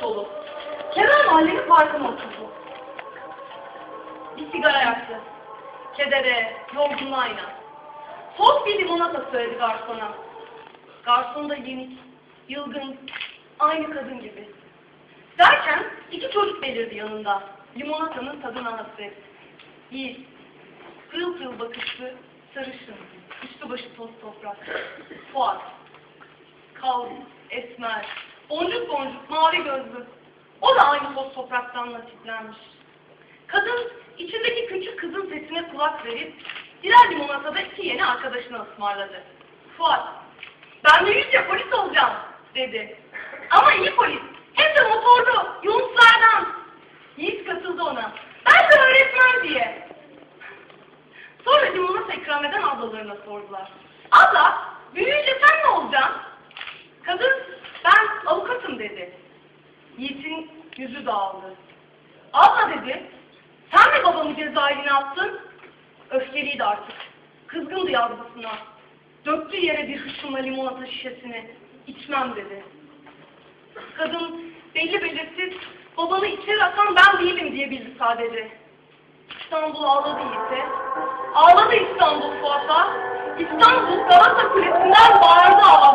top dolu. Kenar mahallenin parkına oturdu. Bir sigara yaktı. Kedere, yorgunluğa inen. Soğuk bir limonata söyledi garsona. Garson da yenik, yılgın, aynı kadın gibi. Derken iki çocuk belirdi yanında. Limonatanın tadına hasret. Yiğit, pırıl pırıl bakışlı, sarışın, üstü başı toz toprak. Fuat, kalın, esmer, boncuk boncuk, mavi gözlü. O da aynı toz topraktan nasiplenmiş. Kadın içindeki küçük kızın sesine kulak verip birer limonatada iki yeni arkadaşını ısmarladı. Fuat, ben de yüzce polis olacağım dedi. Ama iyi polis, hem de motorlu, yunuslardan. Yiğit katıldı ona. Ben de öğretmen diye. Sonra limonata ikram eden ablalarına sordular. Abla, büyüyünce sen ne olacaksın? Kadın, avukatım dedi. Yiğit'in yüzü dağıldı. Abla dedi, sen mi babamı cezaevine attın? Öfkeliydi artık. Kızgındı yazgısına. Döktü yere bir hışımla limonata şişesini. İçmem dedi. Kadın belli belirsiz babanı içeri atan ben değilim diye bildi sadece. İstanbul ağladı Yiğit'e. Ağladı İstanbul Fuat'a. İstanbul Galata Kulesi'nden bağırdı ağladı.